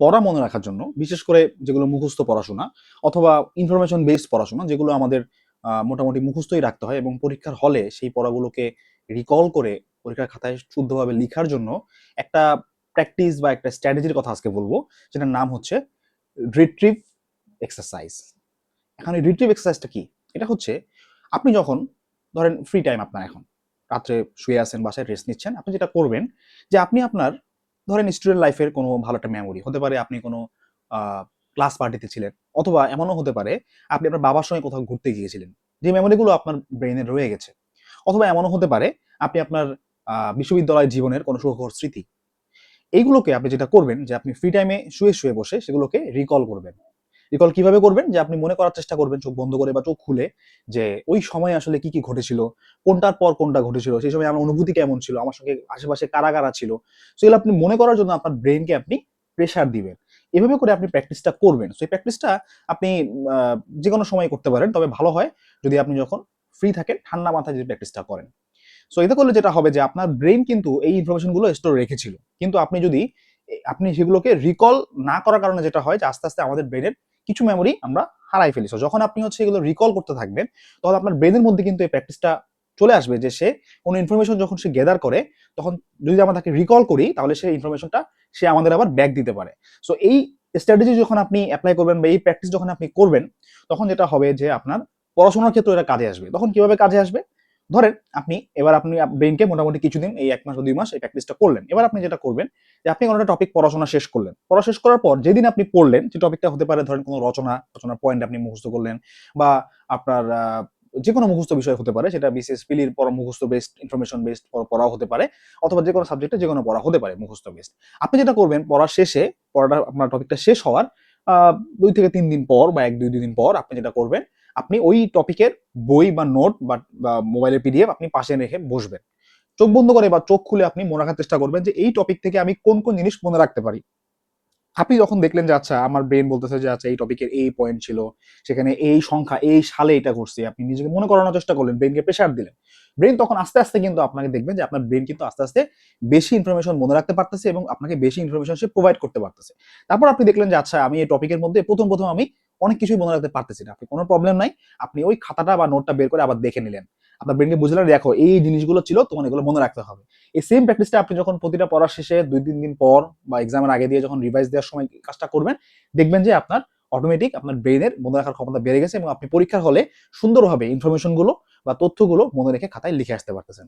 পড়া মনে রাখার জন্য, বিশেষ করে যেগুলো মুখস্থ পড়াশোনা অথবা ইনফরমেশন বেসড পড়াশোনা, যেগুলো আমাদের মোটামুটি মুখস্থই রাখতে হয় এবং পরীক্ষার হলে সেই পড়াগুলোকে রিকল করে পরীক্ষার খাতায় শুদ্ধভাবে লেখার জন্য একটা প্র্যাকটিস বা একটা স্ট্র্যাটেজির কথা আজকে বলব, যেটার নাম হচ্ছে রিট্রিভ এক্সারসাইজ এখন এই রিট্রিভ এক্সারসাইজটা কি? এটা হচ্ছে আপনি যখন ধরেন ফ্রি টাইম আপনার এখন, রাত্রে শুয়ে আছেন, বাসায় রেস্ট নিচ্ছেন, আপনি যেটা করবেন যে আপনি আপনার ধরেন স্টুডেন্ট লাইফের কোনো ভালো একটা মেমোরি হতে পারে আপনি কোনো ক্লাস পার্টিতে ছিলেন, অথবা এমনও হতে পারে আপনি আপনার বাবার সঙ্গে কোথাও ঘুরতে গিয়েছিলেন, যে মেমোরিগুলো আপনার ব্রেনে রয়ে গেছে। অথবা এমনও হতে পারে আপনি আপনার বিশ্ববিদ্যালয় জীবনের কোনো সুখর স্মৃতি। এইগুলোকে আপনি যেটা করবেন যে আপনি ফ্রি টাইমে শুয়ে শুয়ে বসে সেগুলোকে রিকল করবেন। রিকল কীভাবে করবেন? যে আপনি মনে করার চেষ্টা করবেন চোখ বন্ধ করে বা চোখ খুলে যে ওই সময় আসলে কি কি ঘটেছিল, কোনটার পর কোনটা ঘটেছিল, সেই সময় আমার অনুভূতি কেমন ছিল, আমার সঙ্গে আশেপাশে কারা কারা ছিল। সেগুলো আপনি মনে করার জন্য আপনার ব্রেনকে আপনি প্রেশার দিবেন। এভাবে করে আপনি প্র্যাকটিসটা করবেন। সেই প্র্যাকটিসটা আপনি যে কোনো সময় করতে পারেন, তবে ভালো হয় যদি আপনি যখন ফ্রি থাকেন, ঠান্ডা মাথায় যদি প্র্যাকটিসটা করেন। সো এতে করলে যেটা হবে যে আপনার ব্রেন কিন্তু এই ইনফরমেশনগুলো স্টোর রেখেছিল। কিন্তু আপনি যদি আপনি সেগুলোকে রিকল না করার কারণে যেটা হয় যে আস্তে আস্তে আমাদের ব্রেনের কিছু মেমোরি আমরা হারাই ফেলি। So, যখন আপনি হচ্ছে এগুলো রিকল করতে থাকবেন তখন আপনার ব্রেনের মধ্যে কিন্তু এই প্র্যাকটিসটা চলে আসবে যে সে কোনো ইনফরমেশন যখন সে গেদার করে, তখন যদি আমরা তাকে রিকল করি, তাহলে সেই ইনফরমেশনটা সে আমাদের আবার ব্যাক দিতে পারে। সো এই স্ট্র্যাটেজি যখন আপনি অ্যাপ্লাই করবেন বা এই প্র্যাকটিস যখন আপনি করবেন, তখন যেটা হবে যে আপনার পড়াশোনার ক্ষেত্রে এটা কাজে আসবে। তখন কীভাবে কাজে আসবে? ধরেন আপনি, এবার আপনি ব্রেনকে মোটামুটি কিছুদিন, এই এক মাস বা দুই মাস এই প্র্যাকটিসটা করলেন। এবার আপনি যেটা করবেন যে আপনি কোনো একটা টপিক পড়াশোনা শেষ করলেন। পড়া শেষ করার পর যেদিন আপনি পড়লেন, যে টপিকটা হতে পারে ধরেন কোনো রচনা, রচনার পয়েন্ট আপনি মুখস্থ করলেন বা আপনার যে কোনো মুখস্থ বিষয় হতে পারে, সেটা বিশেষ পিলির পর মুখস্থ বেসড ইনফরমেশন বেসড পড়াও হতে পারে, অথবা যে কোনো সাবজেক্টে যে কোনো পড়া হতে পারে মুখস্থ বেসড আপনি যেটা করবেন পড়ার শেষে, পড়াটা আপনার টপিকটা শেষ হওয়ার দুই থেকে তিন দিন পর বা এক, দুই দুই দিন পর আপনি যেটা করবেন আপনি ওই টপিকের বই বা নোট বা মোবাইলের পিডিএফ আপনি পাশে রেখে বসবেন। চোখ বন্ধ করে বা চোখ খুলে আপনি মনে রাখার চেষ্টা করবেন যে এই টপিক থেকে আমি কোন কোন জিনিস মনে রাখতে পারি। আপনি যখন দেখলেন যে আচ্ছা আমার ব্রেন বলতেছে যে আচ্ছা এই টপিকের এই পয়েন্ট ছিল, সেখানে এই সংখ্যা, এই সালে এটা ঘটছে, আপনি নিজেকে মনে করানোর চেষ্টা করলেন ব্রেনকে প্রেশার দিলেন। ব্রেন তখন আস্তে আস্তে কিন্তু আপনাকে দেখবেন যে আপনার ব্রেন কিন্তু আস্তে আস্তে বেশি ইনফরমেশন মনে রাখতে পারতেছে এবং আপনাকে বেশি ইনফরমেশন সে প্রোভাইড করতে পারতেছে। তারপর আপনি দেখলেন যে আচ্ছা আমি এই টপিকের মধ্যে প্রথম প্রথম আমি অনেক কিছুই মনে রাখতে পারতেছি না। আপনি কোনো প্রবলেম নাই, আপনি ওই খাতাটা বা নোটটা বের করে আবার দেখে নিলেন। আপনার ব্রেনকে বুঝলেন, দেখো, এই জিনিসগুলো ছিল, তোমার এগুলো মনে রাখতে হবে। এই সেম প্র্যাকটিসটা আপনি যখন প্রতিটা পড়ার শেষে দুই, তিন দিন পর বা এক্সামের আগে দিয়ে যখন রিভাইজ দেওয়ার সময় কাজটা করবেন, দেখবেন যে আপনার অটোমেটিক আপনার ব্রেনের মনে রাখার ক্ষমতা বেড়ে গেছে এবং আপনি পরীক্ষার হলে সুন্দরভাবে ইনফরমেশনগুলো বা তথ্যগুলো মনে রেখে খাতায় লিখে আসতে পারতেছেন।